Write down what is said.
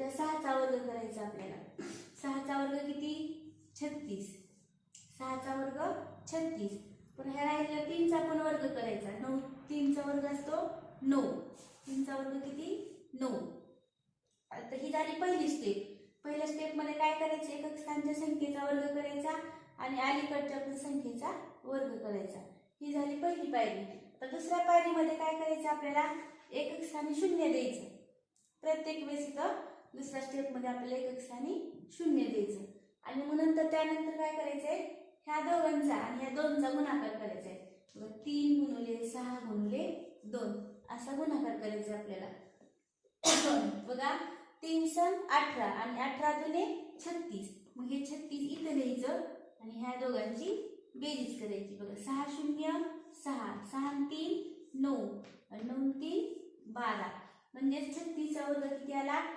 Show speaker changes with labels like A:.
A: त्या सहाचा वर्ग करायचा आपल्याला. सहाचा वर्ग किती? छत्तीस. सहाचा वर्ग छत्तीस. पण ह्या राहिलेला तीनचा पण वर्ग करायचा. नऊ. तीनचा वर्ग असतो नऊ. तीनचा वर्ग किती? नऊ. आता ही झाली पहिली स्टेप पहिल्या स्टेपमध्ये काय करायचं? एकक स्थानच्या संख्येचा वर्ग करायचा आणि अलीकडच्या पण संख्येचा वर्ग करायचा. ही झाली पहिली पायरी. तर दुसऱ्या पायरीमध्ये काय करायचं आपल्याला? एकक स्थानी शून्य द्यायचं. प्रत्येक वेळेस इथं दुसऱ्या स्टेपमध्ये आपल्याला एक स्थानी शून्य द्यायचं. आणि मग नंतर त्यानंतर काय करायचंय? ह्या दोघांचा आणि ह्या दोनचा गुणाकार करायचा आहे बघा, तीन गुणुले सहा गुणुले दोन. असा गुणाकार करायचा आपल्याला. बघा तीन सण अठरा आणि अठरा दुने छत्तीस. मग हे छत्तीस इथं लिहायचं आणि ह्या दोघांची बेरीज करायची. बघा सहा शून्य सहा. सहा तीन नऊ. नऊ तीन बारा. म्हणजे छत्तीसचा वर्ग किती आला?